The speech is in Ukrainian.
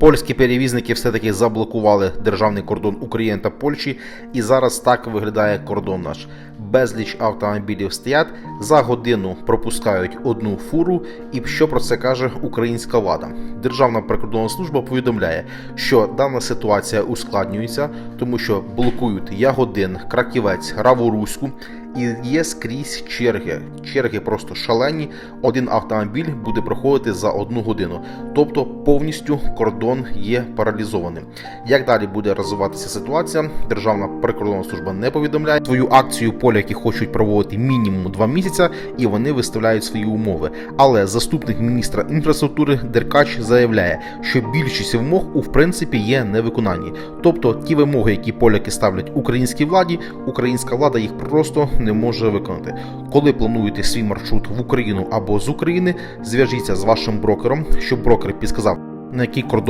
Польські перевізники все-таки заблокували державний кордон України та Польщі, і зараз так виглядає кордон наш. Безліч автомобілів стоять, за годину пропускають одну фуру. І що про це каже українська влада? Державна прикордонна служба повідомляє, що дана ситуація ускладнюється, тому що блокують Ягодин, Краківець, Раворуську. І є скрізь черги. Черги просто шалені. Один автомобіль буде проходити за одну годину. Тобто повністю кордон є паралізованим. Як далі буде розвиватися ситуація? Державна прикордонна служба не повідомляє. Свою акцію поляки хочуть проводити мінімум два місяці, і вони виставляють свої умови. Але заступник міністра інфраструктури Деркач заявляє, що більшість вимог у в принципі є невиконані. Тобто ті вимоги, які поляки ставлять українській владі, українська влада їх просто не може виконати. Коли плануєте свій маршрут в Україну або з України, зв'яжіться з вашим брокером, щоб брокер підсказав, на який кордон